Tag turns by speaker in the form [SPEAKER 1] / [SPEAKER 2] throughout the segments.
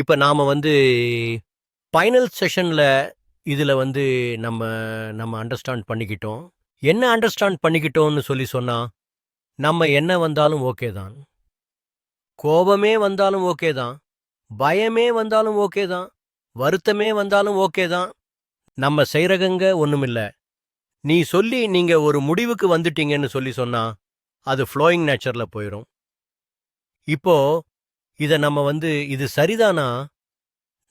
[SPEAKER 1] இப்போ நாம வந்து ஃபைனல் செஷனில் இதில் வந்து நம்ம நம்ம அண்டர்ஸ்டாண்ட் பண்ணிக்கிட்டோம். என்ன அண்டர்ஸ்டாண்ட் பண்ணிக்கிட்டோம்னு சொல்லி சொன்னால் நம்ம என்ன வந்தாலும் ஓகே தான். கோபமே வந்தாலும் ஓகே தான். பயமே வந்தாலும் ஓகே தான். வருத்தமே வந்தாலும் ஓகே தான். நம்ம செய்கிறகங்க ஒண்ணுமில்ல. நீ சொல்லி நீங்கள் ஒரு முடிவுக்கு வந்துட்டீங்கன்னு சொல்லி சொன்னால் அது ஃப்ளோயிங் நேச்சரில் போயிரும். இப்போ இத நம்ம வந்து இது சரிதானா?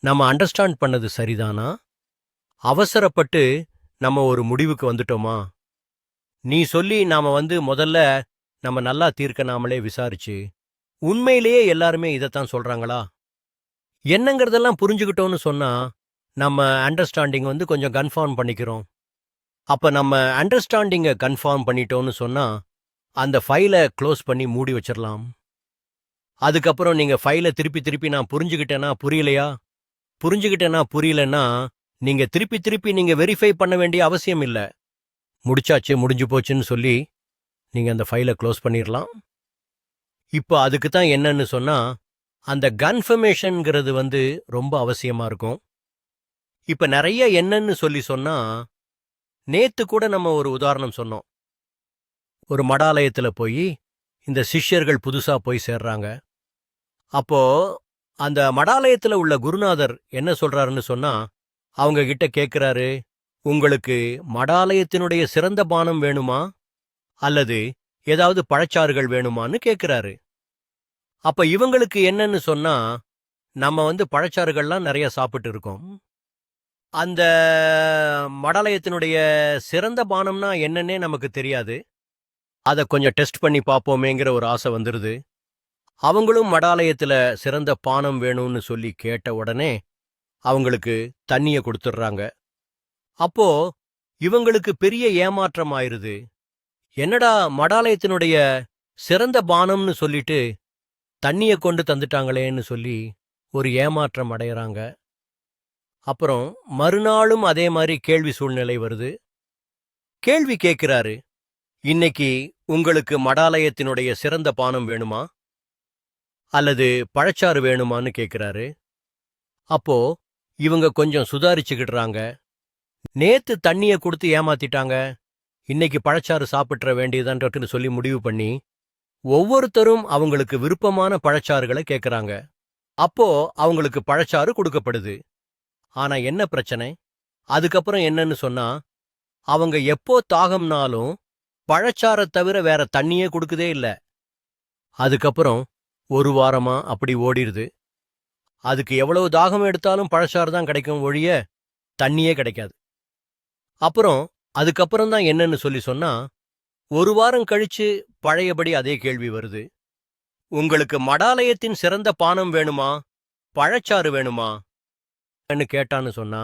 [SPEAKER 1] நம்ம அண்டர்ஸ்டாண்ட் பண்ணது சரிதானா? அவசரப்பட்டு நம்ம ஒரு முடிவுக்கு வந்துட்டோமா? நீ சொல்லி நாம வந்து முதல்ல நம்ம நல்லா தீர்க்க நாமளே விசாரிச்சு, உண்மையிலேயே எல்லாருமே இதத்தான் சொல்றாங்களா? என்னங்கிறதெல்லாம் புரிஞ்சுக்கிட்டோம்னு சொன்னா, நம்ம அண்டர்ஸ்டாண்டிங் வந்து கொஞ்சம் கன்ஃபார்ம் பண்ணிக்கிறோம். அப்ப நம்ம அண்டர்ஸ்டாண்டிங்க கன்ஃபார்ம் பண்ணிட்டோம்னு சொன்னா, அந்த ஃபைலை க்ளோஸ் பண்ணி மூடி வச்சிரலாம். அதுக்கப்புறம் நீங்க ஃபைல திருப்பி திருப்பி நான் புரிஞ்சுக்கிட்டேன்னா புரியலையா? புரிஞ்சுக்கிட்டேன்னா புரியலன்னா, நீங்க திருப்பி திருப்பி நீங்க வெரிஃபை பண்ண வேண்டிய அவசியம் இல்லை முடிச்சாச்சு முடிஞ்சு போச்சுன்னு சொல்லி, நீங்க அந்த ஃபைலை க்ளோஸ் பண்ணிடலாம் இப்போ அதுக்கு தான் என்னன்னு சொன்னா, அந்த கன்ஃபர்மேஷன்ங்கிறது வந்து ரொம்ப அவசியமா இருக்கும். இப்போ நிறைய என்னன்னு சொல்லி சொன்னா, நேத்து கூட நம்ம ஒரு உதாரணம் சொன்னோம். ஒரு மடாலயத்தில் போய் இந்த சிஷ்யர்கள் புதுசா போய் சேர்றாங்க. அப்போ அந்த மடாலயத்துல உள்ள குருநாதர் என்ன சொல்றாருன்னு சொன்னா, அவங்க கிட்ட கேட்குறாரு உங்களுக்கு மடாலயத்தினுடைய சிறந்த பானம் வேணுமா? அல்லது ஏதாவது பழச்சாறுகள் வேணுமான்னு கேட்குறாரு அப்ப இவங்களுக்கு என்னன்னு சொன்னா, நம்ம வந்து பழச்சாறுகள்லாம் நிறைய சாப்பிட்டு இருக்கோம். அந்த மடாலயத்தினுடைய சிறந்த பானம்னா என்னன்னே நமக்கு தெரியாது. அத கொஞ்சம் டெஸ்ட் பண்ணி பார்ப்போமேங்கிற ஒரு ஆசை வந்துருது. அவங்களும் மடாலயத்துல சிறந்த பானம் வேணும்னு சொல்லி கேட்ட உடனே, அவங்களுக்கு தண்ணிய கொடுத்துட்றாங்க அப்போ இவங்களுக்கு பெரிய ஏமாற்றம் ஆயிருது. என்னடா மடாலயத்தினுடைய சிறந்த பானம்னு சொல்லிட்டு, தண்ணிய கொண்டு தந்துட்டாங்களேன்னு சொல்லி ஒரு ஏமாற்றம் அடையறாங்க. அப்புறம் மறுநாளும் அதே மாதிரி கேள்வி சூழ்நிலை வருது. கேள்வி கேக்குறாரு, இன்னைக்கு உங்களுக்கு மடாலயத்தினுடைய சிறந்த பானம் வேணுமா? அல்லது பழச்சாறு வேணுமான்னு கேக்குறாரு. அப்போ இவங்க கொஞ்சம் சுதாரிச்சுக்கிடுறாங்க. நேத்து தண்ணிய கொடுத்து ஏமாத்திட்டாங்க. இன்னைக்கு பழச்சாறு சாப்பிட்ற வேண்டியதான்றதுன்னு சொல்லி முடிவு பண்ணி, ஒவ்வொருத்தரும் அவங்களுக்கு விருப்பமான பழச்சாறுகளை கேக்குறாங்க. அப்போ அவங்களுக்கு பழச்சாறு கொடுக்கப்படுது ஆனா என்ன பிரச்சனை? அதுக்கப்புறம் என்னன்னு சொன்னா, அவங்க எப்போ தாகம்னாலும் பழச்சாரை தவிர வேற தண்ணியே கொடுக்குதே இல்ல. அதுக்கப்புறம் ஒரு வாரமா அப்படி ஓடிடுது அதுக்கு எவ்வளவு தாகம் எடுத்தாலும் பழச்சாறு தான் கிடைக்கும் ஒழிய தண்ணியே கிடைக்காது. அப்புறம் அதுக்கப்புறம் தான் என்னன்னு சொல்லி சொன்னா, ஒரு வாரம் கழிச்சு பழையபடி அதே கேள்வி வருது. உங்களுக்கு மடாலயத்தின் சிறந்த பானம் வேணுமா? பழச்சாறு வேணுமா? கேட்டான்னு சொன்னா,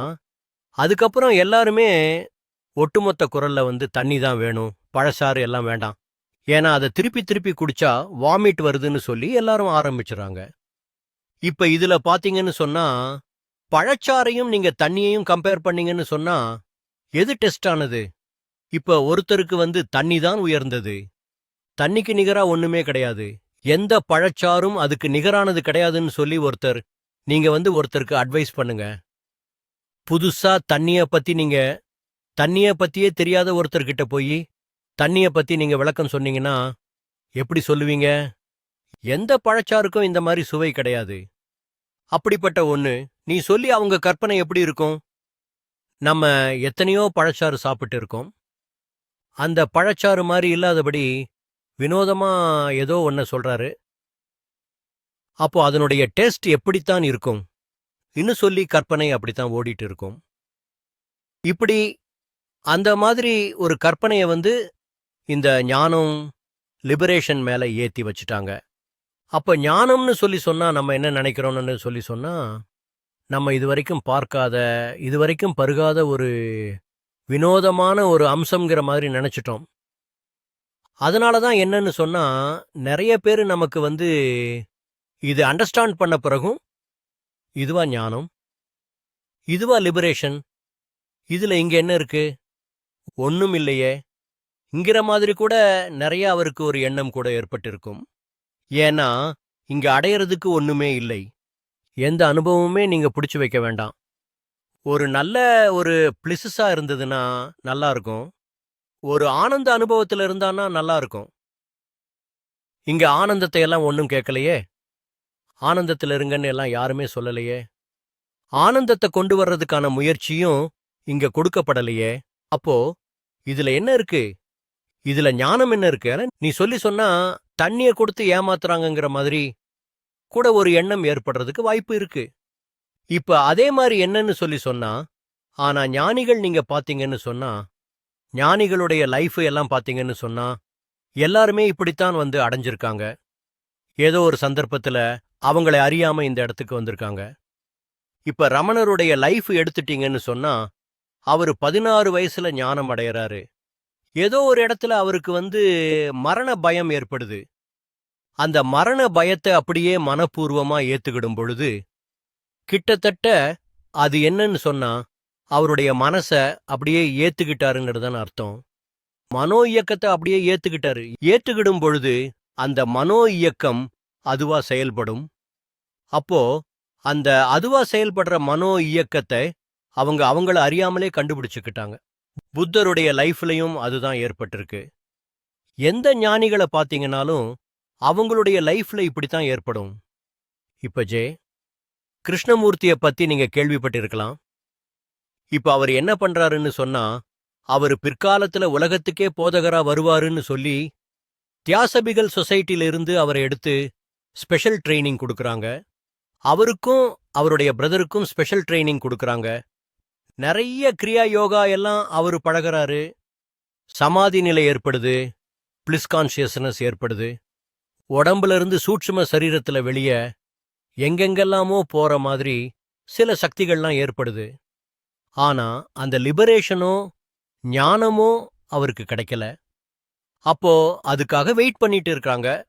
[SPEAKER 1] அதுக்கப்புறம் எல்லாருமே ஒட்டுமொத்த குரல்ல வந்து தண்ணி தான் வேணும், பழச்சாறு எல்லாம் வேண்டாம். ஏன்னா அத திருப்பி திருப்பி குடிச்சா வாமிட் வருதுன்னு சொல்லி எல்லாரும் ஆரம்பிச்சுறாங்க. இப்ப இதுல பாத்தீங்கன்னு சொன்னா, பழச்சாறையும் நீங்க தண்ணியையும் கம்பேர் பண்ணீங்கன்னு சொன்னா, எது டெஸ்ட் ஆனது? இப்ப ஒருத்தருக்கு வந்து தண்ணி தான் உயர்ந்தது. தண்ணிக்கு நிகரா ஒண்ணுமே கிடையாது. எந்த பழச்சாறும் அதுக்கு நிகரானது கிடையாதுன்னு சொல்லி ஒருத்தர் நீங்க வந்து ஒருத்தருக்கு அட்வைஸ் பண்ணுங்க. புதுசா தண்ணிய பத்தி நீங்க தண்ணிய பத்தியே தெரியாத ஒருத்தர்கிட்ட போயி, தண்ணிய பத்தி நீங்கள் விளக்கம் சொன்னீங்கன்னா, எப்படி சொல்லுவீங்க? எந்த பழச்சாறுக்கும் இந்த மாதிரி சுவை கிடையாது. அப்படிப்பட்ட ஒன்று நீ சொல்லி அவங்க கற்பனை எப்படி இருக்கும்? நம்ம எத்தனையோ பழச்சாறு சாப்பிட்டு இருக்கோம். அந்த பழச்சாறு மாதிரி இல்லாதபடி, வினோதமா ஏதோ ஒன்ன சொல்றாரு. அப்போ அதனுடைய டேஸ்ட் எப்படித்தான் இருக்கும்? இன்னும் சொல்லி கற்பனை அப்படித்தான் ஓடிட்டு இருக்கும். இப்படி அந்த மாதிரி ஒரு கற்பனையை வந்து இந்த ஞானம், லிபரேஷன் மேலே ஏற்றி வச்சுட்டாங்க. அப்போ ஞானம்னு சொல்லி சொன்னால் நம்ம என்ன நினைக்கிறோம்னு சொல்லி சொன்னால் நம்ம இதுவரைக்கும் பார்க்காத, இதுவரைக்கும் பருகாத ஒரு வினோதமான ஒரு அம்சம்ங்கிற மாதிரி நினச்சிட்டோம் அதனால தான் என்னன்னு சொன்னால் நிறைய பேர் நமக்கு வந்து இது அண்டர்ஸ்டாண்ட் பண்ண பிறகும், இதுவா ஞானம்? இதுவா லிபரேஷன்? இதில் இங்கே என்ன இருக்குது ஒன்றும் இல்லையே. இங்கிற மாதிரி கூட நிறைய அவருக்கு ஒரு எண்ணம் கூட ஏற்பட்டிருக்கும். ஏன்னா, இங்க அடையறதுக்கு ஒண்ணுமே இல்லை. எந்த அனுபவமுமே நீங்க பிடிச்சு வைக்க வேண்டாம். ஒரு நல்ல ஒரு பிளிசஸா இருந்ததுன்னா நல்லா இருக்கும். ஒரு ஆனந்த அனுபவத்தில் இருந்தான்னா நல்லா இருக்கும். இங்க ஆனந்தத்தை எல்லாம் ஒன்றும் கேட்கலையே? ஆனந்தத்தில் இருங்கன்னு எல்லாம் யாருமே சொல்லலையே? ஆனந்தத்தை கொண்டு வர்றதுக்கான முயற்சியும் இங்க கொடுக்கப்படலையே? அப்போ இதுல என்ன இருக்கு? இதுல ஞானம் என்ன இருக்கு? நீ சொல்லி சொன்னா தண்ணிய கொடுத்து ஏமாத்துறாங்கங்கிற மாதிரி கூட ஒரு எண்ணம் ஏற்படுறதுக்கு வாய்ப்பு இருக்கு. இப்ப அதே மாதிரி என்னன்னு சொல்லி சொன்னா ஆனா ஞானிகள் நீங்க பாத்தீங்கன்னு சொன்னா ஞானிகளுடைய லைஃப் எல்லாம் பாத்தீங்கன்னு சொன்னா எல்லாருமே இப்படித்தான் வந்து அடைஞ்சிருக்காங்க. ஏதோ ஒரு சந்தர்ப்பத்துல அவங்களை அறியாம இந்த இடத்துக்கு வந்திருக்காங்க. இப்ப ரமணருடைய லைஃப் எடுத்துட்டீங்கன்னு சொன்னா அவர் பதினாறு வயசுல ஞானம் அடையறாரு. ஏதோ ஒரு இடத்துல அவருக்கு வந்து மரண பயம் ஏற்படுது. அந்த மரண பயத்தை அப்படியே மனப்பூர்வமா ஏத்துக்கிடும் பொழுது கிட்டத்தட்ட அது என்னன்னு சொன்னா அவருடைய மனச அப்படியே ஏத்துக்கிட்டாருங்கிறதுதான் அர்த்தம். மனோ இயக்கத்தை அப்படியே ஏத்துக்கிட்டாரு. ஏத்துக்கிடும் பொழுது அந்த மனோ இயக்கம் அதுவா செயல்படும். அப்போ அந்த அதுவா செயல்படுற மனோ இயக்கத்தை அவங்க அவங்கள அறியாமலே கண்டுபிடிச்சுக்கிட்டாங்க. புத்தருடைய லைஃப்லயும் அதுதான் ஏற்பட்டிருக்கு. எந்த ஞானிகளை பார்த்தீங்கன்னாலும் அவங்களுடைய லைஃப்ல இப்படித்தான் ஏற்படும். இப்ப ஜே கிருஷ்ணமூர்த்திய பத்தி நீங்க கேள்விப்பட்டிருக்கலாம். இப்ப அவர் என்ன பண்றாருன்னு சொன்னா அவர் பிற்காலத்துல உலகத்துக்கே போதகரா வருவாருன்னு சொல்லி தியாசபிகள் சொசைட்டிலிருந்து அவரை எடுத்து ஸ்பெஷல் ட்ரைனிங் கொடுக்கறாங்க. அவருக்கும் அவருடைய பிரதருக்கும் ஸ்பெஷல் ட்ரைனிங் கொடுக்கறாங்க. நிறைய கிரியா யோகா எல்லாம் அவர் பழகுறாரு. சமாதி நிலை ஏற்படுது. பிளிஸ் கான்சியஸ்னஸ் ஏற்படுது. உடம்புல இருந்து சூட்சும சரீரத்துல வெளிய எங்கெங்கெல்லாமோ போற மாதிரி சில சக்திகள்லாம் ஏற்படுது. ஆனா அந்த லிபரேஷனோ ஞானமோ அவருக்கு கிடைக்கல. அப்போ அதுக்காக வெயிட் பண்ணிட்டு இருக்காங்க.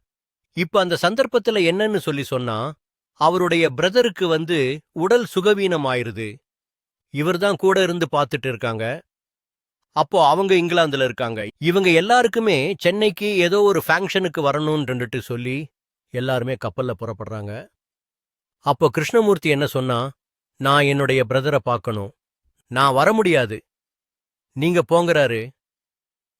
[SPEAKER 1] இப்ப அந்த சந்தர்ப்பத்துல என்னன்னு சொல்லி சொன்னா அவருடைய பிரதருக்கு வந்து உடல் சுகவீனம் ஆயிருது இவர்தான் கூட இருந்து பார்த்துட்டு இருக்காங்க. அப்போ அவங்க இங்கிலாந்துல இருக்காங்க. இவங்க எல்லாருக்குமே சென்னைக்கு ஏதோ ஒரு ஃபங்க்ஷனுக்கு வரணும்னுட்டு சொல்லி எல்லாருமே கப்பல்ல புறப்படுறாங்க. அப்போ கிருஷ்ணமூர்த்தி என்ன சொன்னா நான் என்னுடைய பிரதரை பார்க்கணும். நான் வர முடியாது. நீங்க போங்கறாரு.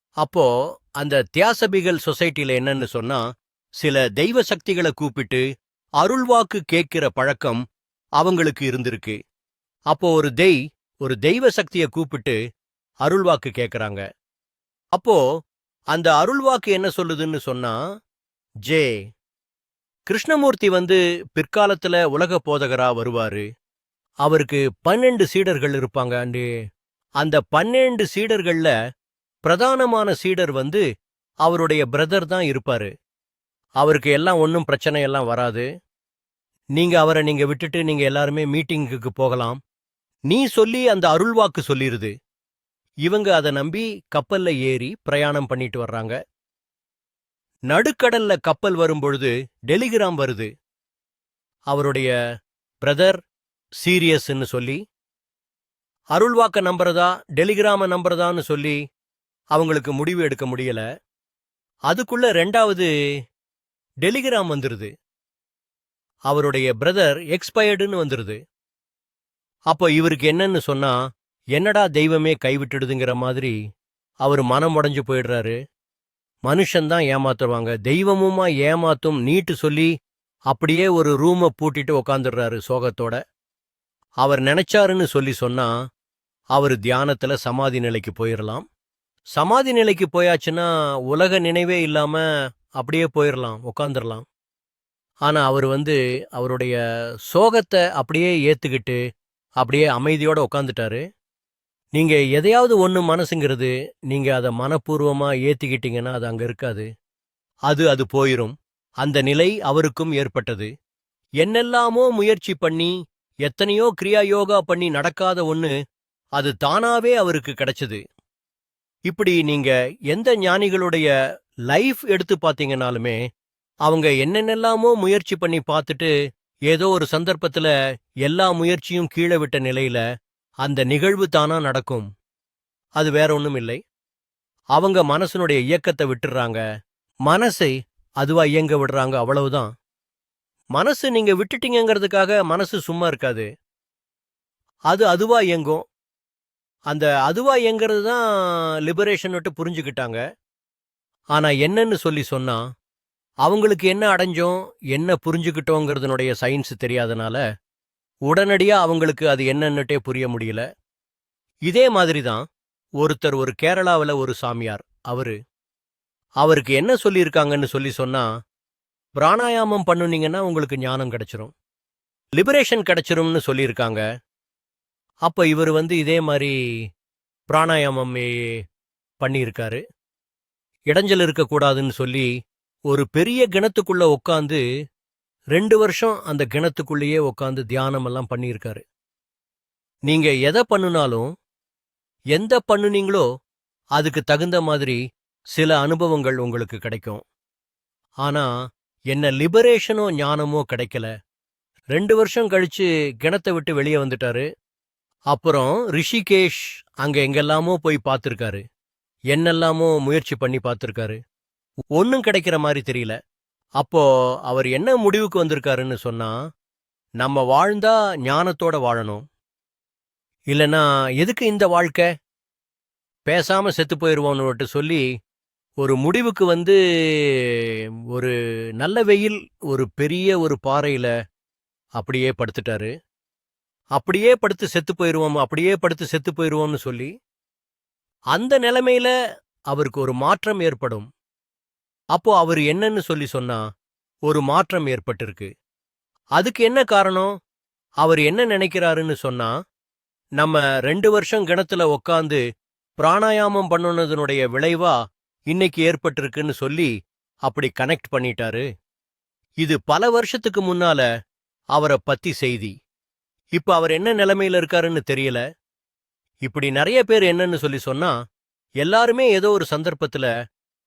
[SPEAKER 1] அப்போ அந்த தியாசபிகள் சொசைட்டில என்னன்னு சொன்னா சில தெய்வ சக்திகளை கூப்பிட்டு அருள்வாக்கு கேட்கிற பழக்கம் அவங்களுக்கு இருந்திருக்கு. அப்போ ஒரு தெய் ஒரு தெய்வ சக்தியை கூப்பிட்டு அருள்வாக்கு கேட்கறாங்க அப்போ அந்த அருள்வாக்கு என்ன சொல்லுதுன்னு சொன்னா ஜே கிருஷ்ணமூர்த்தி வந்து பிற்காலத்துல உலக போதகரா வருவாரு. அவருக்கு பன்னெண்டு சீடர்கள் இருப்பாங்க அண்டு. அந்த பன்னெண்டு சீடர்கள்ல பிரதானமான சீடர் வந்து அவருடைய பிரதர் தான் இருப்பாரு. அவருக்கு எல்லாம் ஒன்றும் பிரச்சனை எல்லாம் வராது. நீங்க அவரை நீங்க விட்டுட்டு நீங்க எல்லாருமே மீட்டிங்குக்கு போகலாம். நீ சொல்லி அந்த அருள்வாக்கு சொல்லிருது. இவங்க அதை நம்பி கப்பல்ல ஏறி பிரயாணம் பண்ணிட்டு வர்றாங்க. நடுக்கடல்ல கப்பல் வரும்பொழுது டெலிகிராம் வருது. அவருடைய பிரதர் சீரியஸ்ன்னு சொல்லி அருள்வாக்க நம்புறதா டெலிகிராம நம்புறதான்னு சொல்லி அவங்களுக்கு முடிவு எடுக்க முடியல. அதுக்குள்ள ரெண்டாவது டெலிகிராம் வந்துருது. அவருடைய பிரதர் எக்ஸ்பயர்டுன்னு வந்துருது. அப்போ இவருக்கு என்னன்னு சொன்னா என்னடா தெய்வமே கைவிட்டுடுதுங்கிற மாதிரி அவர் மனம் உடஞ்சு போயிடுறாரு. மனுஷன்தான் ஏமாத்துவாங்க. தெய்வமுமா ஏமாத்தும் நீட்டு சொல்லி அப்படியே ஒரு ரூமை பூட்டிட்டு உக்காந்துடுறாரு சோகத்தோட. அவர் நினைச்சாருன்னு சொல்லி சொன்னா அவர் தியானத்துல சமாதி நிலைக்கு போயிடலாம் சமாதி நிலைக்கு போயாச்சுன்னா உலக நினைவே இல்லாம அப்படியே போயிடலாம் உக்காந்துடலாம் ஆனா அவர் வந்து அவருடைய சோகத்தை அப்படியே ஏத்துக்கிட்டு அப்படியே அமைதியோட உட்காந்துட்டாரு நீங்க எதையாவது ஒன்று மனசுங்கிறது நீங்க அதை மனப்பூர்வமா ஏத்திக்கிட்டீங்கன்னா அது அங்க இருக்காது. அது அது போயிரும். அந்த நிலை அவருக்கும் ஏற்பட்டது. என்னெல்லாமோ முயற்சி பண்ணி எத்தனையோ கிரியா யோகா பண்ணி நடக்காத ஒன்று அது தானாவே அவருக்கு கிடைச்சது. இப்படி நீங்க எந்த ஞானிகளுடைய லைஃப் எடுத்து பார்த்தீங்கனாலுமே அவங்க என்னென்னலாமோ முயற்சி பண்ணி பார்த்துட்டு ஏதோ ஒரு சந்தர்ப்பத்துல எல்லா முயற்சியும் கீழே விட்ட நிலையில அந்த நிகழ்வு தானா நடக்கும். அது வேற ஒன்றும் இல்லை. அவங்க மனசனுடைய இயக்கத்தை விட்டுறாங்க. மனசை அதுவா இயங்க விடுறாங்க அவ்வளவுதான். மனசு நீங்க விட்டுட்டீங்கங்கிறதுக்காக மனசு சும்மா இருக்காது. அது அதுவா இயங்கும். அந்த அதுவா இயங்கிறது தான் லிபரேஷன் விட்டு புரிஞ்சுக்கிட்டாங்க. ஆனா என்னன்னு சொல்லி சொன்னா அவங்களுக்கு என்ன அடைஞ்சோம் என்ன புரிஞ்சுக்கிட்டோங்கிறதுனுடைய சயின்ஸ் தெரியாதனால உடனடியாக அவங்களுக்கு அது என்னன்னுட்டே புரிய முடியல. இதே மாதிரி தான் ஒருத்தர் ஒரு கேரளாவில் ஒரு சாமியார் அவரு. அவருக்கு என்ன சொல்லியிருக்காங்கன்னு சொல்லி சொன்னா பிராணாயாமம் பண்ணுனீங்கன்னா உங்களுக்கு ஞானம் கிடைச்சிரும். லிபரேஷன் கிடைச்சிரும்னு சொல்லியிருக்காங்க. அப்போ இவர் வந்து இதே மாதிரி பிராணாயாமம் பண்ணியிருக்காரு. இடைஞ்சல் இருக்கக்கூடாதுன்னு சொல்லி ஒரு பெரிய கிணத்துக்குள்ள உட்காந்து ரெண்டு வருஷம் அந்த கிணத்துக்குள்ளேயே உட்காந்து தியானம் எல்லாம் பண்ணியிருக்காரு. நீங்க எதை பண்ணுனாலும் எந்த பண்ணுனீங்களோ அதுக்கு தகுந்த மாதிரி சில அனுபவங்கள் உங்களுக்கு கிடைக்கும். ஆனா என்ன லிபரேஷனோ ஞானமோ கிடைக்கல. ரெண்டு வருஷம் கழிச்சு கிணத்தை விட்டு வெளியே வந்துட்டாரு. அப்புறம் ரிஷிகேஷ் அங்க எங்கெல்லாமோ போய் பார்த்துருக்காரு. என்னெல்லாமோ முயற்சி பண்ணி பார்த்துருக்காரு. ஒன்னும் கிடைக்கிற மாதிரி தெரியல. அப்போ அவர் என்ன முடிவுக்கு வந்திருக்காருன்னு சொன்னா நம்ம வாழ்ந்தா ஞானத்தோட வாழணும். இல்லனா எதுக்கு இந்த வாழ்க்கை? பேசாம செத்து போயிடுவோன்னு சொல்லி ஒரு முடிவுக்கு வந்து ஒரு நல்ல வெயில் ஒரு பெரிய ஒரு பாறையில அப்படியே படுத்துட்டாரு. அப்படியே படுத்து செத்து போயிருவோம் அப்படியே படுத்து செத்து போயிருவோம்னு சொல்லி அந்த நிலைமையில அவருக்கு ஒரு மாற்றம் ஏற்படும். அப்போ அவர் என்னன்னு சொல்லி சொன்னா ஒரு மாற்றம் ஏற்பட்டிருக்கு. அதுக்கு என்ன காரணம்? அவர் என்ன நினைக்கிறாருன்னு சொன்னா நம்ம ரெண்டு வருஷம் கிணத்துல உக்காந்து பிராணாயாமம் பண்ணுனதனுடைய விளைவா இன்னைக்கு ஏற்பட்டிருக்குன்னு சொல்லி அப்படி கனெக்ட் பண்ணிட்டாரு. இது பல வருஷத்துக்கு முன்னால அவரை பத்தி செய்தி. இப்ப அவர் என்ன நிலைமையில இருக்காருன்னு தெரியல. இப்படி நிறைய பேர் என்னன்னு சொல்லி சொன்னா எல்லாருமே ஏதோ ஒரு சந்தர்ப்பத்துல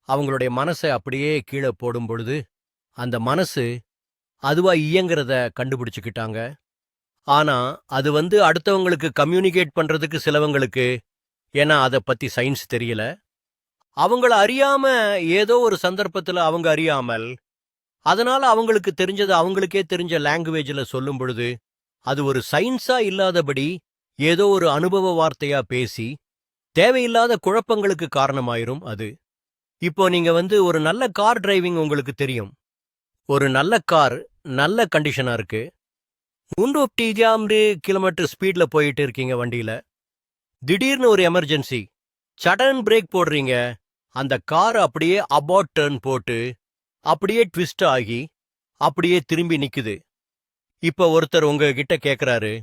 [SPEAKER 1] அவங்களுடைய மனசை அப்படியே கீழே போடும் பொழுது அந்த மனசு அதுவா இயங்குறத கண்டுபிடிச்சுக்கிட்டாங்க. ஆனா அது வந்து அடுத்தவங்களுக்கு கம்யூனிகேட் பண்றதுக்கு சிலவங்களுக்கு ஏன்னா அதை பத்தி சயின்ஸ் தெரியல. அவங்கள அறியாம ஏதோ ஒரு சந்தர்ப்பத்துல அவங்க அறியாமல் அதனால அவங்களுக்கு தெரிஞ்சது அவங்களுக்கே தெரிஞ்ச லாங்குவேஜ்ல சொல்லும் பொழுது அது ஒரு சயின்ஸா இல்லாதபடி ஏதோ ஒரு அனுபவ வார்த்தையா பேசி தேவையில்லாத குழப்பங்களுக்கு காரணமாயிரும் அது. இப்போ நீங்க வந்து ஒரு நல்ல கார் டிரைவிங் உங்களுக்கு தெரியும். ஒரு நல்ல கார் நல்ல கண்டிஷனா இருக்கு. முன்னூற்றி கிலோமீட்டர் ஸ்பீட்ல போயிட்டு இருக்கீங்க வண்டியில. திடீர்னு ஒரு எமர்ஜென்சி. சடன் பிரேக் போடுறீங்க. அந்த கார் அப்படியே அபாட் டர்ன் போட்டு அப்படியே ட்விஸ்ட் ஆகி அப்படியே திரும்பி நிக்குது. இப்ப ஒருத்தர் உங்ககிட்ட கேக்குறாரு.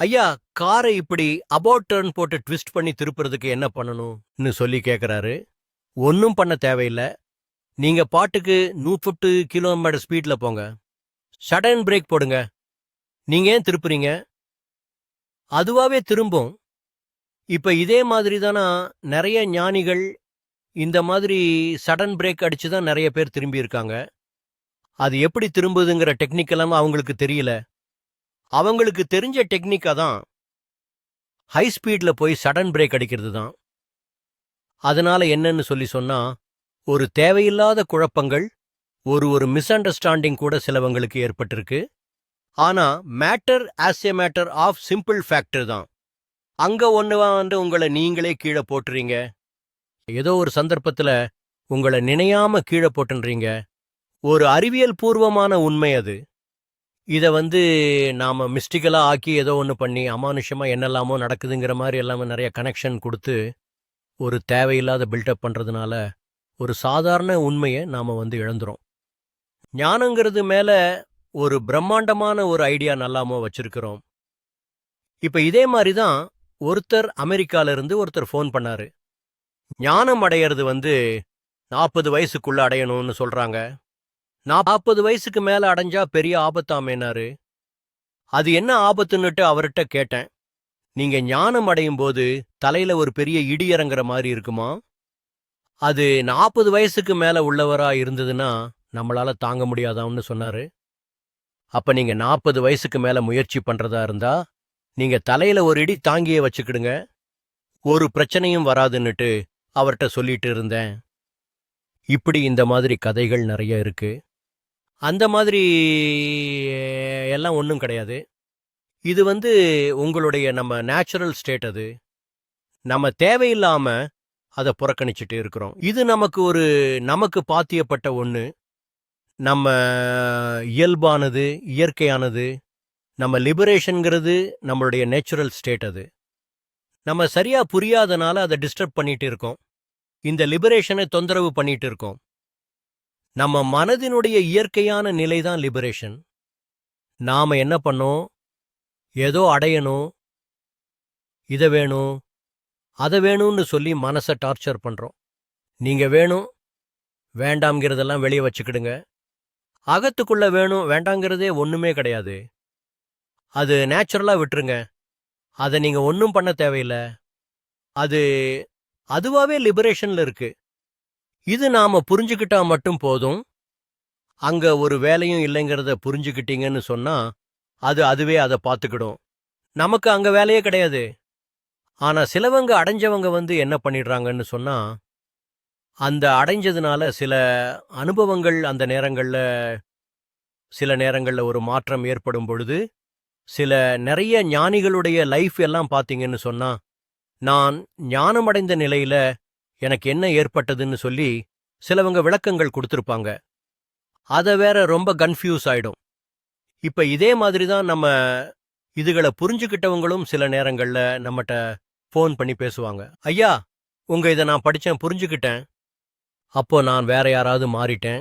[SPEAKER 1] ஐயா காரை இப்படி அபாட் டர்ன் போட்டு ட்விஸ்ட் பண்ணி திருப்புறதுக்கு என்ன பண்ணணும்னு சொல்லி கேக்குறாரு. ஒன்றும் பண்ண தேவையில்லை. நீங்கள் பாட்டுக்கு நூற்று கிலோமீட்டர் ஸ்பீடில் போங்க. சடன் பிரேக் போடுங்க. நீங்கள் ஏன் திருப்புறீங்க? அதுவாகவே திரும்பும். இப்போ இதே மாதிரி தானா நிறைய ஞானிகள் இந்த மாதிரி சடன் பிரேக் அடித்து தான் நிறைய பேர் திரும்பியிருக்காங்க அது எப்படி திரும்புதுங்கிற டெக்னிக்கெல்லாம் அவங்களுக்கு தெரியல. அவங்களுக்கு தெரிஞ்ச டெக்னிக்காக தான் ஹை ஸ்பீடில் போய் சடன் பிரேக் அடிக்கிறது தான் அதனால என்னன்னு சொல்லி சொன்னா ஒரு தேவையில்லாத குழப்பங்கள் ஒரு ஒரு மிஸ் அண்டர்ஸ்டாண்டிங் கூட சிலவங்களுக்கு ஏற்பட்டிருக்கு. ஆனா matter as a matter of simple factor தான். அங்க ஒன்று வந்து உங்களை நீங்களே கீழே போட்டுறீங்க. ஏதோ ஒரு சந்தர்ப்பத்துல உங்களை நினையாம கீழே போட்டுன்றீங்க. ஒரு அறிவியல் பூர்வமான உண்மை அது. இத வந்து நாம மிஸ்டிக்கலாக ஆக்கி ஏதோ ஒன்று பண்ணி அமானுஷமா என்னெல்லாமோ நடக்குதுங்கிற மாதிரி எல்லாமே நிறைய கனெக்ஷன் கொடுத்து ஒரு தேவையில்லாத பில்டப் பண்றதுனால ஒரு சாதாரண உண்மையை நாம் வந்து இழந்துரும் ஞானங்கிறது மேல ஒரு பிரம்மாண்டமான ஒரு ஐடியா நல்லாமோ வச்சிருக்கிறோம். இப்போ இதே மாதிரி தான் ஒருத்தர் அமெரிக்கால இருந்து ஒருத்தர் ஃபோன் பண்ணாரு. ஞானம் அடையிறது வந்து நாற்பது வயசுக்குள்ளே அடையணும்னு சொல்றாங்க. நாற்பது வயசுக்கு மேல அடைஞ்சா பெரிய ஆபத்தாமேனாரு. அது என்ன ஆபத்துன்னுட்டு அவர்கிட்ட கேட்டேன். நீங்க ஞானம் அடையும் போது தலையில ஒரு பெரிய இடி இறங்குற மாதிரி இருக்குமா? அது நாற்பது வயசுக்கு மேல உள்ளவரா இருந்ததுன்னா நம்மளால தாங்க முடியாதான்னு சொன்னாரு. அப்ப நீங்க நாற்பது வயசுக்கு மேல முயற்சி பண்றதா இருந்தா நீங்க தலையில ஒரு இடி தாங்கியே வச்சுக்கிடுங்க. ஒரு பிரச்சனையும் வராதுன்னுட்டு அவர்கிட்ட சொல்லிட்டு இருந்தேன். இப்படி இந்த மாதிரி கதைகள் நிறைய இருக்கு. அந்த மாதிரி எல்லாம் ஒன்றும் கிடையாது. இது வந்து உங்களுடைய நம்ம நேச்சுரல் ஸ்டேட் அது. நம்ம தேவையில்லாமல் அதை புறக்கணிச்சுட்டு இருக்கிறோம். இது நமக்கு ஒரு நமக்கு பாத்தியப்பட்ட ஒன்று நம்ம இயல்பானது இயற்கையானது நம்ம லிபரேஷனுங்கிறது நம்மளுடைய நேச்சுரல் ஸ்டேட் அது. நம்ம சரியாக புரியாதனால அதை டிஸ்டர்ப் பண்ணிட்டு இருக்கோம். இந்த லிபரேஷனை தொந்தரவு பண்ணிட்டு இருக்கோம். நம்ம மனதினுடைய இயற்கையான நிலை தான் லிபரேஷன் நாம் என்ன பண்ணோம்? ஏதோ அடையணும் இதை வேணும் அதை வேணும்னு சொல்லி மனசை டார்ச்சர் பண்ணுறோம் நீங்கள் வேணும் வேண்டாம்ங்கிறதெல்லாம் வெளியே வச்சுக்கிடுங்க. அகத்துக்குள்ளே வேணும் வேண்டாங்கிறதே ஒன்றுமே கிடையாது. அது நேச்சுரலாக விட்டுருங்க. அதை நீங்கள் ஒன்றும் பண்ண தேவையில்லை. அது அதுவாகவே லிபரேஷனில் இருக்குது இது நாம் புரிஞ்சுக்கிட்டா மட்டும் போதும். அங்கே ஒரு வேலையும் இல்லைங்கிறத புரிஞ்சுக்கிட்டீங்கன்னு சொன்னால் அது அதுவே அதை பார்த்துக்கிடும். நமக்கு அங்க வேலையே கிடையாது. ஆனா சிலவங்க அடைஞ்சவங்க வந்து என்ன பண்ணிடுறாங்கன்னு சொன்னா அந்த அடைஞ்சதுனால சில அனுபவங்கள் அந்த நேரங்கள்ல சில நேரங்கள்ல ஒரு மாற்றம் ஏற்படும் பொழுது சில நிறைய ஞானிகளுடைய லைஃப் எல்லாம் பார்த்தீங்கன்னு சொன்னா நான் ஞானமடைந்த நிலையில எனக்கு என்ன ஏற்பட்டதுன்னு சொல்லி சிலவங்க விளக்கங்கள் கொடுத்துருப்பாங்க. அத வேற ரொம்ப கன்ஃபியூஸ் ஆயிடும். இப்ப இதே மாதிரி தான் நம்ம இதுகளை புரிஞ்சுக்கிட்டவங்களும் சில நேரங்கள்ல நம்மகிட்ட ஃபோன் பண்ணி பேசுவாங்க. ஐயா உங்க இதை நான் படிச்சேன் புரிஞ்சுக்கிட்டேன். அப்போ நான் வேற யாராவது மாறிட்டேன்.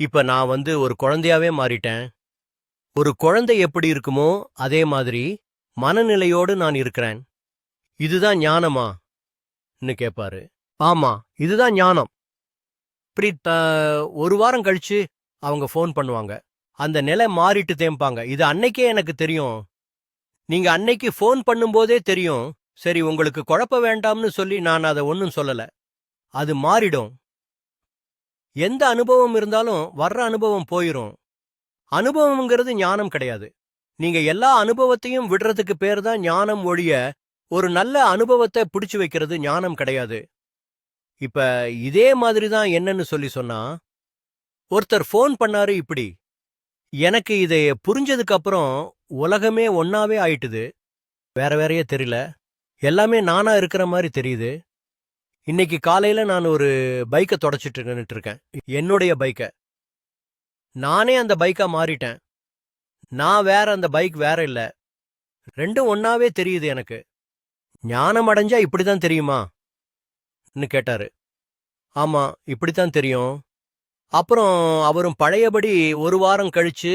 [SPEAKER 1] இப்ப நான் வந்து ஒரு குழந்தையாவே மாறிட்டேன். ஒரு குழந்தை எப்படி இருக்குமோ அதே மாதிரி மனநிலையோடு நான் இருக்கிறேன். இதுதான் ஞானமா? ன்னு கேட்பாரு ஆமா இதுதான் ஞானம். இப்படி ஒரு வாரம் கழிச்சு அவங்க ஃபோன் பண்ணுவாங்க. அந்த நிலை மாறிட்டு தேம்பாங்க. இது அன்னைக்கே எனக்கு தெரியும். நீங்க அன்னைக்கு ஃபோன் பண்ணும்போதே தெரியும். சரி உங்களுக்கு குழப்ப வேண்டாம்னு சொல்லி நான் அதை ஒன்றும் சொல்லல. அது மாறிடும். எந்த அனுபவம் இருந்தாலும் வர்ற அனுபவம் போயிரும். அனுபவம்ங்கிறது ஞானம் கிடையாது. நீங்க எல்லா அனுபவத்தையும் விடுறதுக்கு பேர் தான் ஞானம் ஒழிய ஒரு நல்ல அனுபவத்தை பிடிச்சு வைக்கிறது ஞானம் கிடையாது. இப்ப இதே மாதிரி தான் என்னன்னு சொல்லி சொன்னா ஒருத்தர் ஃபோன் பண்ணாரு இப்படி. எனக்கு இதை புரிஞ்சதுக்கு அப்புறம் உலகமே ஒன்னாவே ஆயிட்டுது. வேற வேறையே தெரியல. எல்லாமே நானா இருக்கிற மாதிரி தெரியுது. இன்னைக்கு காலையில நான் ஒரு பைக்கை தொடச்சிட்டு இருக்கேன் என்னுடைய பைக்கை. நானே அந்த பைக்கா மாறிட்டேன். நான் வேற அந்த பைக் வேற இல்லை. ரெண்டும் ஒன்னாவே தெரியுது எனக்கு. ஞானம் அடைஞ்சா இப்படிதான் தெரியுமா? கேட்டாரு. ஆமா இப்படித்தான் தெரியும். அப்புறம் அவரும் பழையபடி ஒரு வாரம் கழிச்சு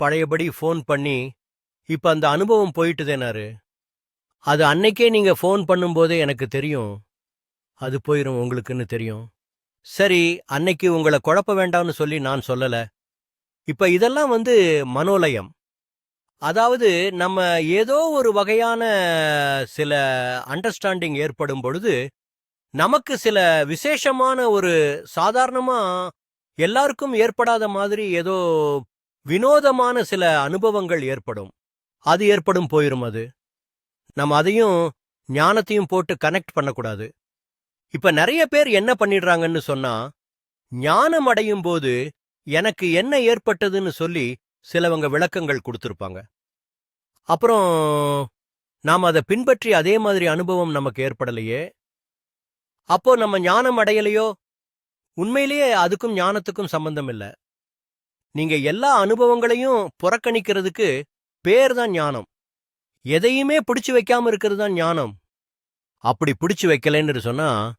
[SPEAKER 1] பழையபடி ஃபோன் பண்ணி இப்போ அந்த அனுபவம் போயிட்டுதேனாரு அது அன்னைக்கே நீங்கள் ஃபோன் பண்ணும்போதே எனக்கு தெரியும். அது போயிடும் உங்களுக்குன்னு தெரியும். சரி அன்னைக்கு உங்களை குழப்ப வேண்டாம்னு சொல்லி நான் சொல்லலை. இப்போ இதெல்லாம் வந்து மனோலயம். அதாவது நம்ம ஏதோ ஒரு வகையான சில அண்டர்ஸ்டாண்டிங் ஏற்படும் பொழுது நமக்கு சில விசேஷமான ஒரு சாதாரணமாக எல்லாருக்கும் ஏற்படாத மாதிரி ஏதோ வினோதமான சில அனுபவங்கள் ஏற்படும். அது ஏற்படும் போயிரும் அது. நம்ம அதையும் ஞானத்தையும் போட்டு கனெக்ட் பண்ணக்கூடாது. இப்ப நிறைய பேர் என்ன பண்ணிடுறாங்கன்னு சொன்னா ஞானம் அடையும் போது எனக்கு என்ன ஏற்பட்டதுன்னு சொல்லி சிலவங்க விளக்கங்கள் கொடுத்துருப்பாங்க. அப்புறம் நாம் அதை பின்பற்றி அதே மாதிரி அனுபவம் நமக்கு ஏற்படலையே. அப்போ நம்ம ஞானம் அடையலையோ? உண்மையிலேயே அதுக்கும் ஞானத்துக்கும் சம்பந்தம் இல்ல. நீங்க எல்லா அனுபவங்களையும் புறக்கணிக்கிறதுக்கு பேர் தான் ஞானம். எதையுமே பிடிச்சு வைக்காம இருக்கிறது தான் ஞானம். அப்படி பிடிச்சு வைக்கலைன்னு சொன்னா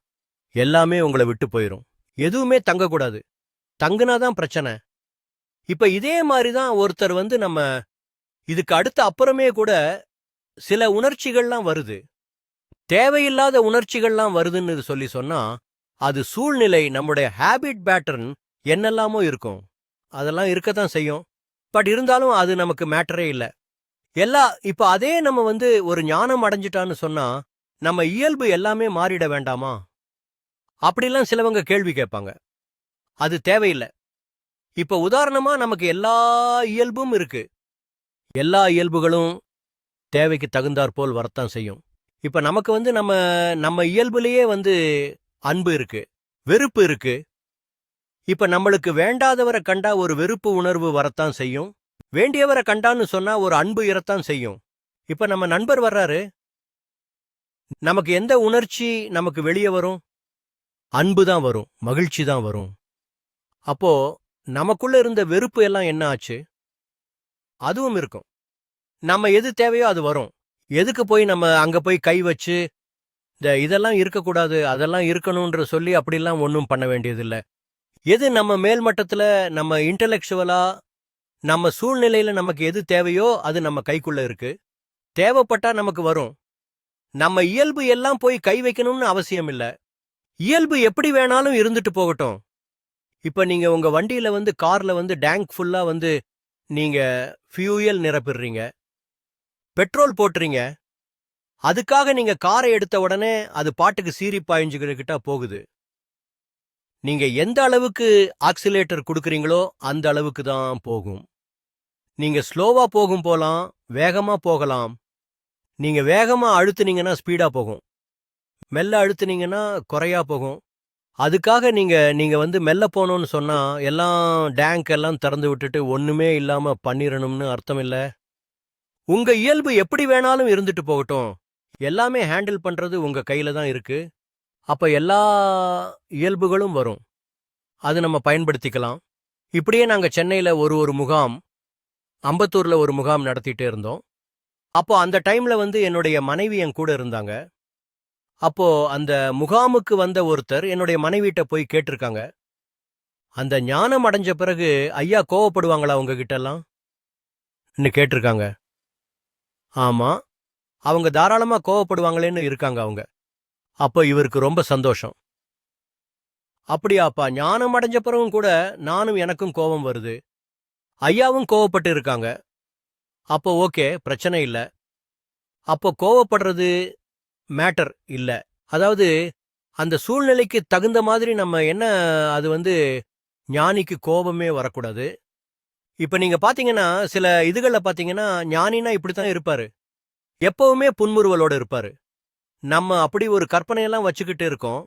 [SPEAKER 1] எல்லாமே உங்களை விட்டு போயிரும். எதுவுமே தங்கக்கூடாது. தங்குனாதான் பிரச்சனை. இப்ப இதே மாதிரி தான் ஒருத்தர் வந்து நம்ம இதுக்கு அடுத்த அப்புறமே கூட சில உணர்ச்சிகள்லாம் வருது. தேவையில்லாத உணர்ச்சிகள்லாம் வருதுன்னு சொல்லி சொன்னா அது சூழ்நிலை நம்முடைய ஹேபிட் பேட்டர்ன் என்னெல்லாமோ இருக்கும். அதெல்லாம் இருக்கத்தான் செய்யும். பட் இருந்தாலும் அது நமக்கு மேட்டரே இல்ல. எல்லா இப்ப அதே நம்ம வந்து ஒரு ஞானம் அடைஞ்சிட்டான்னு சொன்னா நம்ம இயல்பு எல்லாமே மாறிட வேண்டாமா? அப்படிலாம் சிலவங்க கேள்வி கேட்பாங்க. அது தேவையில்லை. இப்ப உதாரணமா நமக்கு எல்லா இயல்பும் இருக்கு. எல்லா இயல்புகளும் தேவைக்கு தகுந்தாற்போல் வரத்தான் செய்யும். இப்ப நமக்கு வந்து நம்ம நம்ம இயல்புலயே வந்து அன்பு இருக்கு வெறுப்பு இருக்கு. இப்ப நம்மளுக்கு வேண்டாதவரை கண்டா ஒரு வெறுப்பு உணர்வு வரத்தான் செய்யும். வேண்டியவரை கண்டான்னு சொன்னா ஒரு அன்பு இறத்தான் செய்யும். இப்ப நம்ம நண்பர் வர்றாரு. நமக்கு எந்த உணர்ச்சி நமக்கு வெளியே வரும்? அன்பு தான் வரும் மகிழ்ச்சி தான் வரும். அப்போ நமக்குள்ள இருந்த வெறுப்பு எல்லாம் என்ன ஆச்சு? அதுவும் இருக்கும். நம்ம எது தேவையோ அது வரும். எதுக்கு போய் நம்ம அங்க போய் கை வச்சு இந்த இதெல்லாம் இருக்கக்கூடாது அதெல்லாம் இருக்கணும்ன்ற சொல்லி அப்படிலாம் ஒன்றும் பண்ண வேண்டியதில்லை. எது நம்ம மேல்மட்டத்தில் நம்ம இன்டலெக்சுவலாக நம்ம சூழ்நிலையில் நமக்கு எது தேவையோ அது நம்ம கைக்குள்ளே இருக்கு. தேவைப்பட்டா நமக்கு வரும். நம்ம இயல்பு எல்லாம் போய் கை வைக்கணும்னு அவசியம் இல்லை. இயல்பு எப்படி வேணாலும் இருந்துட்டு போகட்டும். இப்போ நீங்கள் உங்கள் வண்டியில் வந்து காரில் வந்து டேங்க் ஃபுல்லாக வந்து நீங்கள் ஃபியூயல் நிரப்பிடுறீங்க. பெட்ரோல் போட்டுறீங்க. அதுக்காக நீங்க காரை எடுத்த உடனே அது பாட்டுக்கு சீரி பாய்ஞ்சுக்கிட்ட போகுது. நீங்க எந்த அளவுக்கு ஆக்சிலேட்டர் கொடுக்குறீங்களோ அந்த அளவுக்கு தான் போகும். நீங்க ஸ்லோவா போகும் போலாம் வேகமா போகலாம். நீங்க வேகமா அழுத்துனீங்கன்னா ஸ்பீடா போகும். மெல்ல அழுத்துனீங்கன்னா குறையா போகும். அதுக்காக நீங்க நீங்க வந்து மெல்ல போகணும்னு சொன்னா எல்லாம் டேங்க் எல்லாம் திறந்து விட்டுட்டு ஒண்ணுமே இல்லாம பண்ணிடணும்னு அர்த்தம் இல்லை? உங்க இயல்பு எப்படி வேணாலும் இருந்துட்டு போகட்டும். எல்லாமே ஹேண்டில் பண்ணுறது உங்கள் கையில் தான் இருக்குது அப்போ எல்லா இயல்புகளும் வரும். அது நம்ம பயன்படுத்திக்கலாம். இப்படியே நாங்கள் சென்னையில் ஒரு ஒரு முகாம் அம்பத்தூரில் ஒரு முகாம் நடத்திட்டே இருந்தோம். அப்போ அந்த டைமில் வந்து என்னுடைய மனைவி என் கூட இருந்தாங்க. அப்போ அந்த முகாமுக்கு வந்த ஒருத்தர் என்னுடைய மனைவிட்ட போய் கேட்டிருக்காங்க. அந்த ஞானம் அடைஞ்ச பிறகு ஐயா கோவப்படுவாங்களா உங்ககிட்டலாம்? கேட்டிருக்காங்க. ஆமாம் அவங்க தாராளமா கோவப்படுவாங்களேன்னு இருக்காங்க அவங்க. அப்போ இவருக்கு ரொம்ப சந்தோஷம். அப்படியாப்பா ஞானம் அடைஞ்ச பிறகும் கூட நானும் எனக்கும் கோபம் வருது. ஐயாவும் கோவப்பட்டு இருக்காங்க. அப்போ ஓகே பிரச்சனை இல்லை. அப்போ கோவப்படுறது மேட்டர் இல்லை. அதாவது அந்த சூழ்நிலைக்கு தகுந்த மாதிரி நம்ம என்ன அது வந்து ஞானிக்கு கோபமே வரக்கூடாது. இப்போ நீங்கள் பார்த்தீங்கன்னா சில இதுகளில் பார்த்தீங்கன்னா ஞானினா இப்படித்தான் இருப்பாரு. எப்பவுமே புன்முறுவலோட இருப்பாரு. நம்ம அப்படி ஒரு கற்பனையெல்லாம் வச்சுக்கிட்டு இருக்கோம்.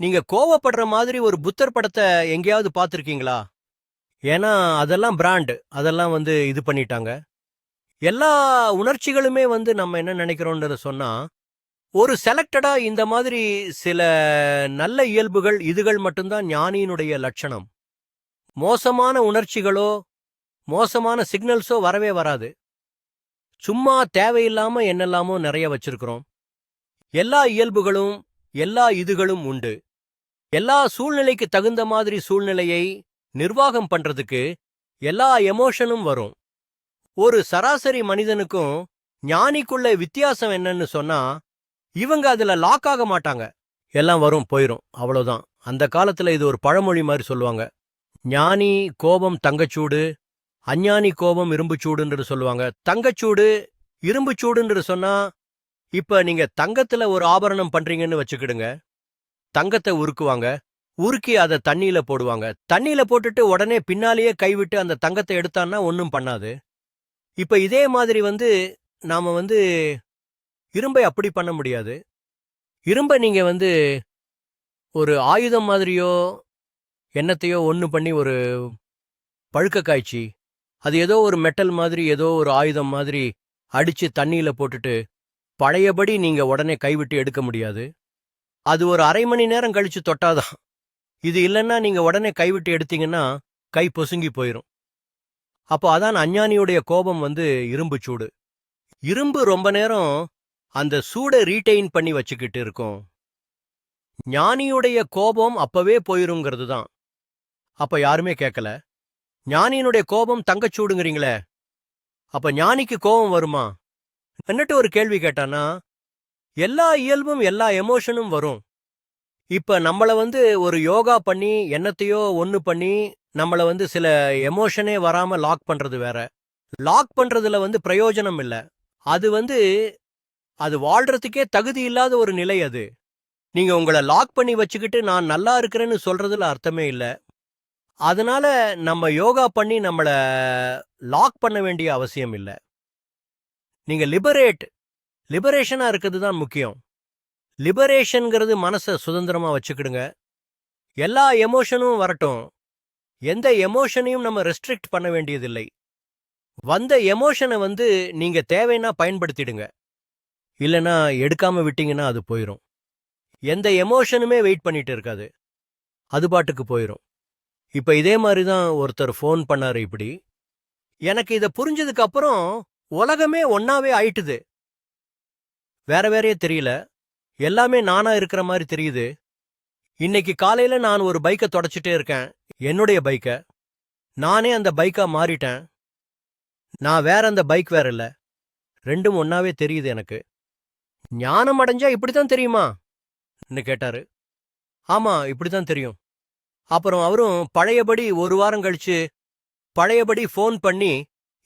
[SPEAKER 1] நீங்க கோவப்படுற மாதிரி ஒரு புத்தர் படத்தை எங்கேயாவது பார்த்துருக்கீங்களா? ஏன்னா அதெல்லாம் பிராண்டு. அதெல்லாம் வந்து இது பண்ணிட்டாங்க. எல்லா உணர்ச்சிகளுமே வந்து நம்ம என்ன நினைக்கிறோன்றத சொன்னா ஒரு செலக்டடா இந்த மாதிரி சில நல்ல இயல்புகள் இதுகள் மட்டும்தான் ஞானியினுடைய லட்சணம். மோசமான உணர்ச்சிகளோ மோசமான சிக்னல்ஸோ வரவே வராது. சும்மா தேவையில்லாம என்னெல்லாமோ நிறைய வச்சிருக்கிறோம். எல்லா இயல்புகளும் எல்லா இதுகளும் உண்டு. எல்லா சூழ்நிலைக்கு தகுந்த மாதிரி சூழ்நிலையை நிர்வாகம் பண்றதுக்கு எல்லா எமோஷனும் வரும். ஒரு சராசரி மனிதனுக்கும் ஞானிக்குள்ள வித்தியாசம் என்னன்னு சொன்னா இவங்க அதுல லாக் ஆக மாட்டாங்க. எல்லாம் வரும் போயிரும் அவ்வளவுதான். அந்த காலத்துல இது ஒரு பழமொழி மாதிரி சொல்லுவாங்க. ஞானி கோபம் தங்கச்சூடு அஞ்ஞானி கோபம் இரும்புச்சூடுன்றது சொல்லுவாங்க. தங்கச்சூடு இரும்புச்சூடுன்றது சொன்னா இப்ப நீங்க தங்கத்துல ஒரு ஆபரணம் பண்றீங்கன்னு வச்சுக்கிடுங்க. தங்கத்தை உருக்குவாங்க. உருக்கி அதை தண்ணியில போடுவாங்க. தண்ணியில போட்டுட்டு உடனே பின்னாலேயே கைவிட்டு அந்த தங்கத்தை எடுத்தான்னா ஒன்றும் பண்ணாது. இப்ப இதே மாதிரி வந்து நாம வந்து இரும்பை அப்படி பண்ண முடியாது. இரும்பை நீங்க வந்து ஒரு ஆயுதம் மாதிரியோ எண்ணத்தையோ ஒன்று பண்ணி ஒரு பழுக்க காய்ச்சி அது ஏதோ ஒரு மெட்டல் மாதிரி ஏதோ ஒரு ஆயுதம் மாதிரி அடிச்சு தண்ணியில போட்டுட்டு பழையபடி நீங்க உடனே கைவிட்டு எடுக்க முடியாது. அது ஒரு அரை மணி நேரம் கழிச்சு தொட்டாதான். இது இல்லைன்னா நீங்க உடனே கைவிட்டு எடுத்தீங்கன்னா கை பொசுங்கி போயிரும். அப்போ அதான் அஞ்ஞானியுடைய கோபம் வந்து இரும்பு சூடு. இரும்பு ரொம்ப நேரம் அந்த சூடை ரீட்டைன் பண்ணி வச்சுக்கிட்டு இருக்கும். ஞானியுடைய கோபம் அப்பவே போயிருங்கிறது தான் அப்ப யாருமே கேட்கல ஞானியினுடைய கோபம் தங்கச்சூடுங்கிறீங்களே அப்ப ஞானிக்கு கோபம் வருமா? என்னட்டு ஒரு கேள்வி கேட்டானா எல்லா இயல்பும் எல்லா எமோஷனும் வரும். இப்ப நம்மள வந்து ஒரு யோகா பண்ணி என்னத்தையோ ஒன்னு பண்ணி நம்மள வந்து சில எமோஷனே வராம லாக் பண்றது வேற. லாக் பண்றதுல வந்து பிரயோஜனம் இல்ல. அது வந்து அது வாழ்றதுக்கே தகுதி இல்லாத ஒரு நிலை அது. நீங்க உங்களை லாக் பண்ணி வச்சுக்கிட்டு நான் நல்லா இருக்கிறேன்னு சொல்றதுல அர்த்தமே இல்ல. அதனால நம்ம யோகா பண்ணி நம்மளை லாக் பண்ண வேண்டிய அவசியம் இல்லை. நீங்கள் லிபரேட் லிபரேஷனாக இருக்கிறது தான் முக்கியம். லிபரேஷனுங்கிறது மனசை சுதந்திரமாக வச்சுக்கிடுங்க. எல்லா எமோஷனும் வரட்டும். எந்த எமோஷனையும் நம்ம ரெஸ்ட்ரிக்ட் பண்ண வேண்டியதில்லை. வந்த எமோஷனை வந்து நீங்கள் தேவைன்னா பயன்படுத்திடுங்க. இல்லைன்னா எடுக்காமல் விட்டீங்கன்னா அது போயிடும் எந்த எமோஷனுமே வெயிட் பண்ணிட்டு இருக்காது. அது பாட்டுக்கு போயிடும் இப்போ இதே மாதிரி தான் ஒருத்தர் ஃபோன் பண்ணார் இப்படி. எனக்கு இதை புரிஞ்சதுக்கு அப்புறம் உலகமே ஒன்னாவே ஆயிட்டுது. வேற வேறையே தெரியல. எல்லாமே நானா இருக்கிற மாதிரி தெரியுது. இன்னைக்கு காலையில நான் ஒரு பைக்கை தொடச்சிட்டே இருக்கேன். என்னுடைய பைக்கை. நானே அந்த பைக்கா மாறிட்டேன். நான் வேற அந்த பைக் வேற இல்லை. ரெண்டும் ஒன்னாவே தெரியுது எனக்கு. ஞானம் அடைஞ்சா இப்படித்தான் தெரியுமா? கேட்டாரு. ஆமா இப்படித்தான் தெரியும். அப்புறம் அவரும் பழையபடி ஒரு வாரம் கழிச்சு பழையபடி ஃபோன் பண்ணி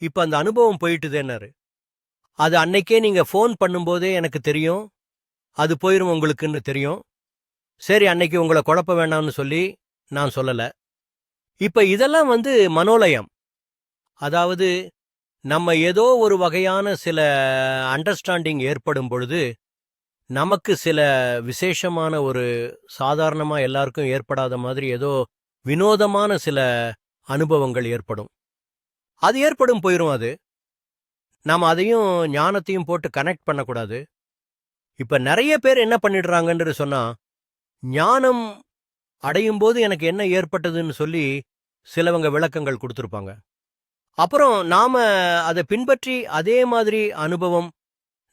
[SPEAKER 1] இப்ப அந்த அனுபவம் போயிட்டுதேன்னாரு. அது அன்னைக்கே நீங்க ஃபோன் பண்ணும்போதே எனக்கு தெரியும். அது போயிரும் உங்களுக்குன்னு தெரியும். சரி அன்னைக்கு உங்களை குழப்ப வேண்டாம்னு சொல்லி நான் சொல்லல. இப்ப இதெல்லாம் வந்து மனோலயம். அதாவது நம்ம ஏதோ ஒரு வகையான சில அண்டர்ஸ்டாண்டிங் ஏற்படும் பொழுது நமக்கு சில விசேஷமான ஒரு சாதாரணமா எல்லாருக்கும் ஏற்படாத மாதிரி ஏதோ வினோதமான சில அனுபவங்கள் ஏற்படும். அது ஏற்படும் போயிரும் அது. நாம் அதையும் ஞானத்தையும் போட்டு கனெக்ட் பண்ணக்கூடாது. இப்போ நிறைய பேர் என்ன பண்ணிடுறாங்கன்று சொன்னா ஞானம் அடையும் போது எனக்கு என்ன ஏற்பட்டதுன்னு சொல்லி சிலவங்க விளக்கங்கள் கொடுத்துருப்பாங்க. அப்புறம் நாம அதை பின்பற்றி அதே மாதிரி அனுபவம்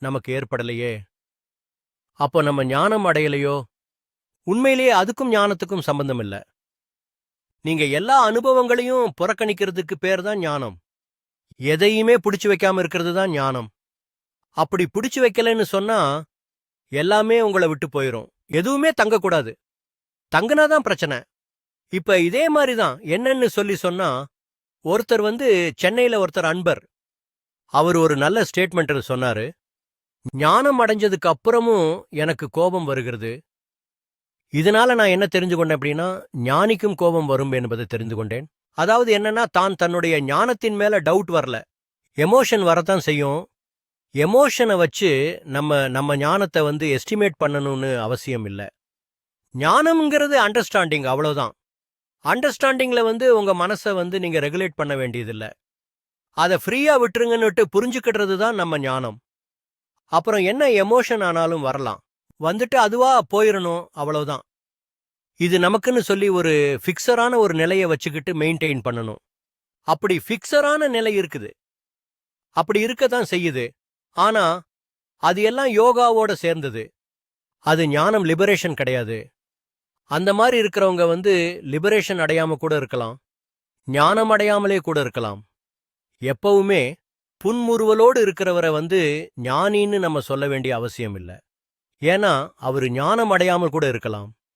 [SPEAKER 1] நமக்கு ஏற்படலையே அப்போ நம்ம ஞானம் அடையலையோ? உண்மையிலேயே அதுக்கும் ஞானத்துக்கும் சம்பந்தம் இல்லை நீங்க எல்லா அனுபவங்களையும் புறக்கணிக்கிறதுக்கு பேர் தான் ஞானம். எதையுமே பிடிச்சு வைக்காம இருக்கிறது தான் ஞானம். அப்படி பிடிச்சு வைக்கலைன்னு சொன்னா எல்லாமே உங்களை விட்டு போயிரும். எதுவுமே தங்கக்கூடாது. தங்கினாதான் பிரச்சனை. இப்ப இதே மாதிரி தான் என்னன்னு சொல்லி சொன்னா ஒருத்தர் வந்து சென்னையில ஒருத்தர் அன்பர். அவர் ஒரு நல்ல ஸ்டேட்மெண்ட் சொன்னாரு. ஞானம் அடைஞ்சதுக்கு அப்புறமும் எனக்கு கோபம் வருகிறது. இதனால நான் என்ன தெரிஞ்சு கொண்டேன் அப்படின்னா ஞானிக்கும் கோபம் வரும் என்பதை தெரிந்து கொண்டேன். அதாவது என்னன்னா தான் தன்னுடைய ஞானத்தின் மேல டவுட் வரல. எமோஷன் வரத்தான் செய்யும். எமோஷனை வச்சு நம்ம நம்ம ஞானத்தை வந்து எஸ்டிமேட் பண்ணணும்னு அவசியம் இல்லை. ஞானம்ங்கிறது அண்டர்ஸ்டாண்டிங் அவ்வளோதான் அண்டர்ஸ்டாண்டிங்ல வந்து உங்க மனசை வந்து நீங்க ரெகுலேட் பண்ண வேண்டியதில்ல. அதை ஃப்ரீயாக விட்டுருங்கன்னுட்டு புரிஞ்சுக்கிடுறது தான் நம்ம ஞானம். அப்புறம் என்ன எமோஷன் ஆனாலும் வரலாம். வந்துட்டு அதுவா போயிடணும் அவ்வளவுதான். இது நமக்குன்னு சொல்லி ஒரு ஃபிக்ஸரான ஒரு நிலையை வச்சுக்கிட்டு மெயின்டைன் பண்ணணும். அப்படி ஃபிக்ஸரான நிலை இருக்குது. அப்படி இருக்கத்தான் செய்யுது. ஆனா அது எல்லாம் யோகாவோட சேர்ந்தது. அது ஞானம் லிபரேஷன் கிடையாது. அந்த மாதிரி இருக்கிறவங்க வந்து லிபரேஷன் அடையாம கூட இருக்கலாம். ஞானம் அடையாமலே கூட இருக்கலாம். எப்பவுமே புன்முறுவலோடு இருக்கிறவரை வந்து ஞானின்னு நம்ம சொல்ல வேண்டிய அவசியம் இல்லை. ஏன்னா அவர் ஞானம் அடையாமல் கூட இருக்கலாம்.